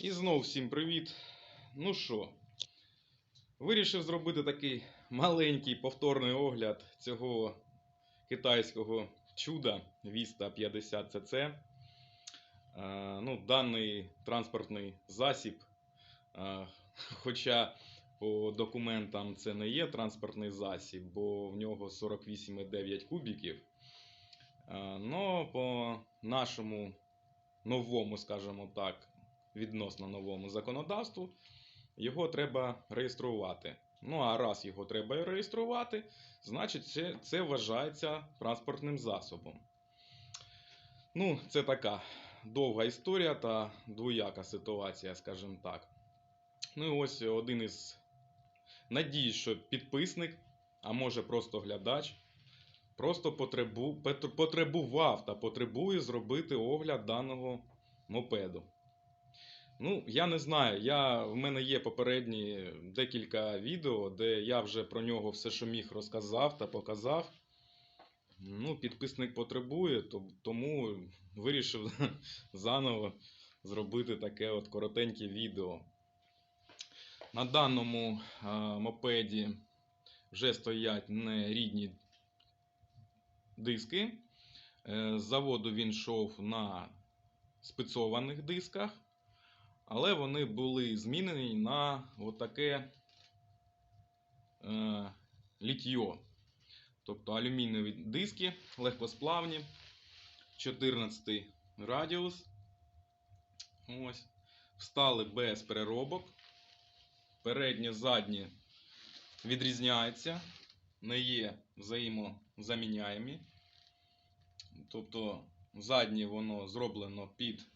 І знов всім привіт. Ну що, вирішив зробити такий маленький повторний огляд цього китайського чуда Vista 50 CC. Ну, даний транспортний засіб, е, хоча по документам це не є транспортний засіб, бо в нього 48,9 кубіків. Но по нашому новому, скажімо так, відносно новому законодавству, його треба реєструвати. Ну а раз його треба реєструвати, значить це, це вважається транспортним засобом. Ну, це така довга історія та двояка ситуація, скажімо так. Ну і ось один із надіюсь, що підписник, а може просто глядач, просто потребу, потребував та потребує зробити огляд даного мопеду. Ну, я не знаю. Я, в мене є попередні декілька відео, де я вже про нього все, що міг, розказав та показав. Ну, підписник потребує, то- тому вирішив заново зробити таке от коротеньке відео. На даному е, мопеді вже стоять не рідні диски. Е, З заводу він йшов на спецованих дисках, але вони були змінені на отаке е, літьо. Тобто алюмінієві диски легкосплавні, 14 радіус. Ось. Встали без переробок. Переднє, заднє відрізняється, не є взаємозаміняємі. Тобто заднє воно зроблено під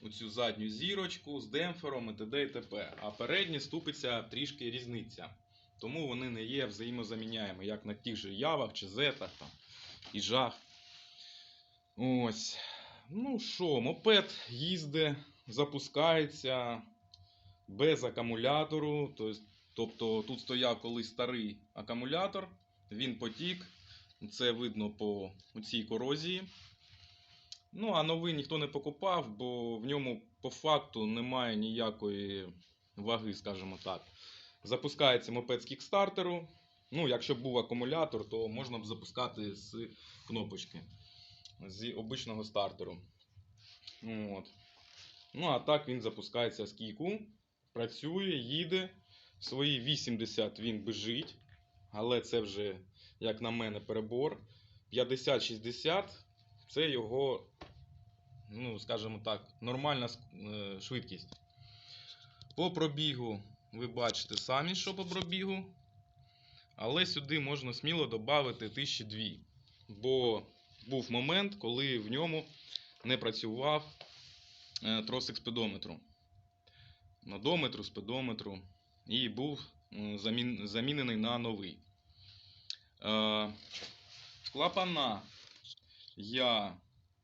оцю задню зірочку з демпфером і т.д. і т.п. А переднє ступиться трішки різниця. Тому вони не є взаємозаміняємі, як на тих же явах чи зетах там, і жах. Ось. Ну що, мопед їздить, запускається без акумулятору. Тобто тут стояв колись старий акумулятор, він потік. Це видно по цій корозії. Ну, а новий ніхто не покупав, бо в ньому по факту немає ніякої ваги, скажімо так. Запускається мопед з кікстартеру. Ну, якщо б був акумулятор, то можна б запускати з кнопочки, з обичного стартеру. От. Ну, а так він запускається з кіку, працює, їде. Свої 80 він бежить, але це вже, як на мене, перебор. 50-60 це його, ну, скажімо так, нормальна е, швидкість. По пробігу ви бачите самі, що по пробігу. Але сюди можна сміло додати 1002. Бо був момент, коли в ньому не працював е, тросик спидометру. Надометру, спидометру. І був замінений на новий. Е, клапана я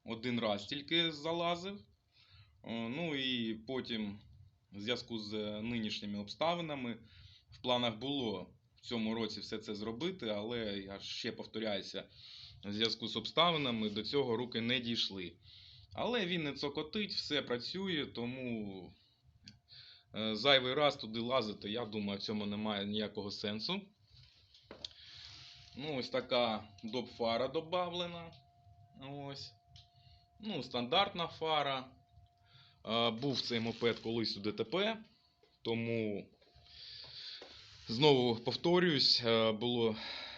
один раз тільки залазив. Е, Ну і потім, в зв'язку з нинішніми обставинами, в планах було в цьому році все це зробити, але я ще повторяюся, в зв'язку з обставинами до цього руки не дійшли. Але він не цокотить, все працює, тому е, зайвий раз туди лазити, я думаю, в цьому немає ніякого сенсу. Ну, ось така доп-фара додавлена. Ось. Ну, стандартна фара. Е, Був цей мопед колись у ДТП, тому знову повторююсь, е, було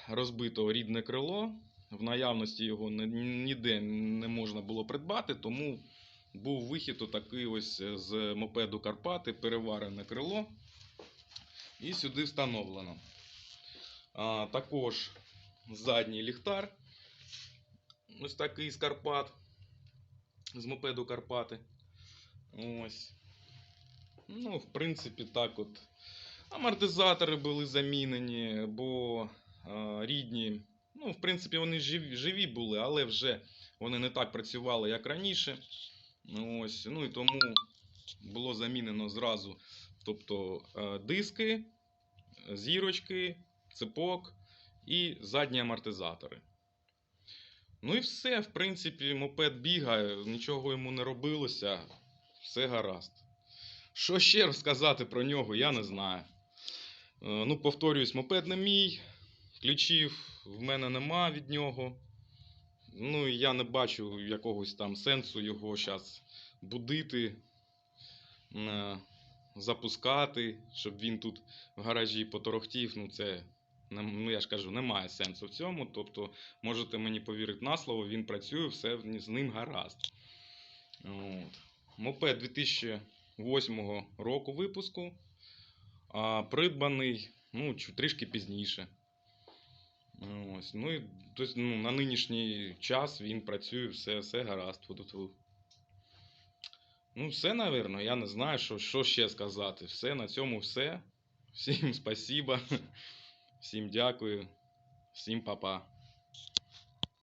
розбито рідне крило. В наявності його ніде не можна було придбати, тому був вихід отакий ось з мопеду Карпати, переварене крило. І сюди встановлено. А, також задній ліхтар. Ось такий з Карпат. З мопеду Карпати. Ось. Ну, в принципі, так от. Амортизатори були замінені, бо е, рідні. Ну, в принципі, вони живі, живі були, але вже вони не так працювали, як раніше. Ось. Ну і тому було замінено зразу. Тобто диски, зірочки, цепок і задні амортизатори. Ну і все, в принципі, мопед бігає, нічого йому не робилося, все гаразд. Що ще розказати про нього, я не знаю. Е, Ну, повторююсь, мопед не мій, ключів в мене нема від нього. Ну, і я не бачу якогось там сенсу його зараз будити, е, запускати, щоб він тут в гаражі поторохтів. Ну, це, ну, я ж кажу, немає сенсу в цьому. Тобто, можете мені повірити на слово, він працює, все з ним гаразд. От. Мопед 2008 року випуску, а придбаний ну, трішки пізніше. Ось. Ну, і, тобто, ну, на нинішній час він працює, все, все гаразд. Ну, все, напевно, я не знаю, що, що ще сказати. Все, на цьому все. Всім спасіба. Всім дякую. Всім па-па.